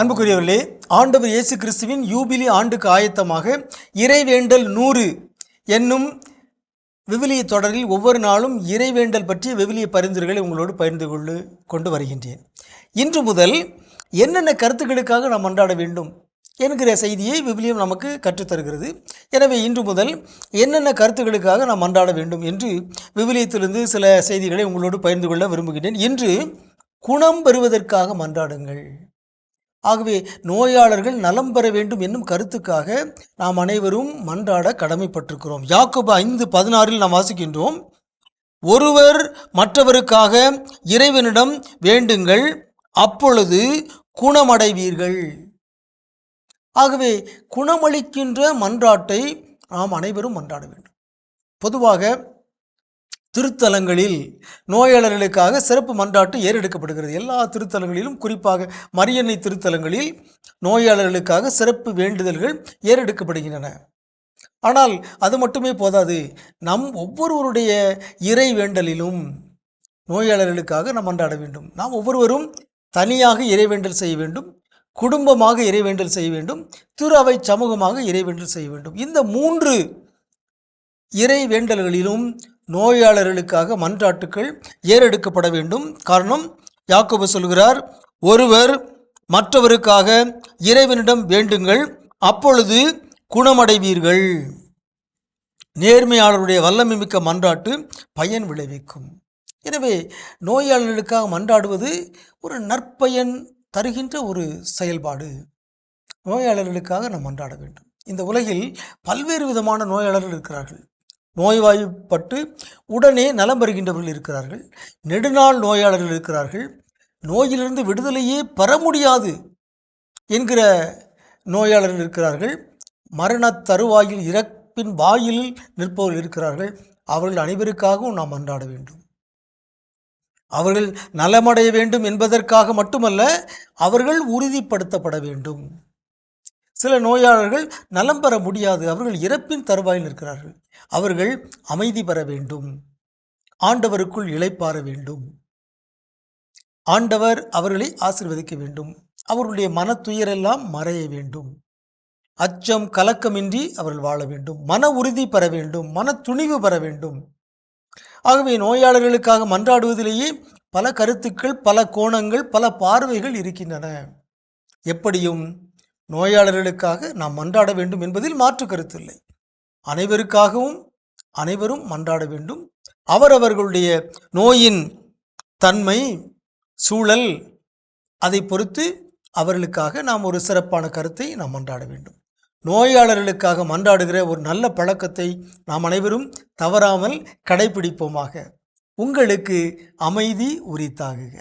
அன்புக்குரியவர்களே ஆண்டவர் இயேசு கிறிஸ்துவின் யூபிலி ஆண்டுக்கு ஆயத்தமாக இறைவேண்டல் நூறு என்னும் விவிலிய தொடரில் ஒவ்வொரு நாளும் இறைவேண்டல் பற்றிய விவிலிய பரிந்துரைகளை உங்களோடு பகிர்ந்து கொண்டு கொண்டு வருகின்றேன். இன்று முதல் என்னென்ன கருத்துக்களுக்காக நாம் அன்றாட வேண்டும் என்கிற செய்தியை விவிலியம் நமக்கு கற்றுத்தருகிறது. எனவே இன்று முதல் என்னென்ன கருத்துக்களுக்காக நாம் அன்றாட வேண்டும் என்று விவிலியத்திலிருந்து சில செய்திகளை உங்களோடு பகிர்ந்து கொள்ள விரும்புகிறேன் இன்று குணம் பெறுவதற்காக மன்றாடுங்கள். ஆகவே நோயாளர்கள் நலம் பெற வேண்டும் என்னும் கருத்துக்காக நாம் அனைவரும் மன்றாட கடமைப்பட்டிருக்கிறோம். யாக்கோபு ஐந்து பதினாறில் நாம் வாசிக்கின்றோம். ஒருவர் மற்றவருக்காக இறைவனிடம் வேண்டுங்கள் அப்பொழுது குணமடைவீர்கள். ஆகவே குணமளிக்கின்ற மன்றாட்டை நாம் அனைவரும் மன்றாட வேண்டும். பொதுவாக திருத்தலங்களில் நோயாளர்களுக்காக சிறப்பு மன்றாட்டு ஏறெடுக்கப்படுகிறது. எல்லா திருத்தலங்களிலும் குறிப்பாக மரியன்னை திருத்தலங்களில் நோயாளர்களுக்காக சிறப்பு வேண்டுதல்கள் ஏறெடுக்கப்படுகின்றன. ஆனால் அது மட்டுமே போதாது நம் ஒவ்வொருவருடைய இறை வேண்டலிலும் நோயாளர்களுக்காக நாம் மன்றாட வேண்டும். நாம் ஒவ்வொருவரும் தனியாக இறைவேண்டல் செய்ய வேண்டும் குடும்பமாக இறைவேண்டல் செய்ய வேண்டும் திரு அவை சமூகமாக இறைவேண்டல் செய்ய வேண்டும். இந்த மூன்று இறை வேண்டல்களிலும் நோயாளர்களுக்காக மன்றாட்டுக்கள் ஏறெடுக்கப்பட வேண்டும். காரணம் யாக்கோபு சொல்கிறார் ஒருவர் மற்றவருக்காக இறைவனிடம் வேண்டுங்கள் அப்பொழுது குணமடைவீர்கள். நேர்மையாளருடைய வல்லமை மிக்க மன்றாட்டு பயன் விளைவிக்கும். எனவே நோயாளர்களுக்காக மன்றாடுவது ஒரு நற்பயன் தருகின்ற ஒரு செயல்பாடு. நோயாளர்களுக்காக நாம் மன்றாட வேண்டும். இந்த உலகில் பல்வேறு விதமான நோயாளர்கள் இருக்கிறார்கள். நோய்வாய்ப்பட்டு உடனே நலம் பெறுகின்றவர்கள் இருக்கிறார்கள். நெடுநாள் நோயாளர்கள் இருக்கிறார்கள். நோயிலிருந்து விடுதலையே பெற முடியாது என்கிற நோயாளர்கள் இருக்கிறார்கள். மரண தருவாயில் இறப்பின் வாயில் நிற்பவர்கள் இருக்கிறார்கள். அவர்கள் அனைவருக்காகவும் நாம் அன்றாட வேண்டும். அவர்கள் நலமடைய வேண்டும் என்பதற்காக மட்டுமல்ல அவர்கள் உறுதிப்படுத்தப்பட வேண்டும். சில நோயாளர்கள் நலம் பெற முடியாது. அவர்கள் இறப்பின் தருவாயில் இருக்கிறார்கள் அவர்கள் அமைதி பெற வேண்டும். ஆண்டவருக்குள் இளைப்பாற வேண்டும். ஆண்டவர் அவர்களை ஆசிர்வதிக்க வேண்டும். அவர்களுடைய மன துயரெல்லாம் மறைய வேண்டும். அச்சம் கலக்கமின்றி அவர்கள் வாழ வேண்டும். மன உறுதி பெற வேண்டும். மன துணிவு பெற வேண்டும். ஆகவே நோயாளர்களுக்காக மன்றாடுவதிலேயே பல கருத்துக்கள் பல கோணங்கள் பல பார்வைகள் இருக்கின்றன. எப்படியும் நோயாளர்களுக்காக நாம் மன்றாட வேண்டும் என்பதில் மாற்று கருத்தில்லை அனைவருக்காகவும் அனைவரும் மன்றாட வேண்டும். அவரவர்களுடைய நோயின் தன்மை சூழல் அதை பொறுத்து அவர்களுக்காக நாம் ஒரு சிறப்பான கருத்தை நாம் மன்றாட வேண்டும். நோயாளர்களுக்காக மன்றாடுகிற ஒரு நல்ல பழக்கத்தை நாம் அனைவரும் தவறாமல் கடைபிடிப்போமாக உங்களுக்கு அமைதி உரித்தாகுக.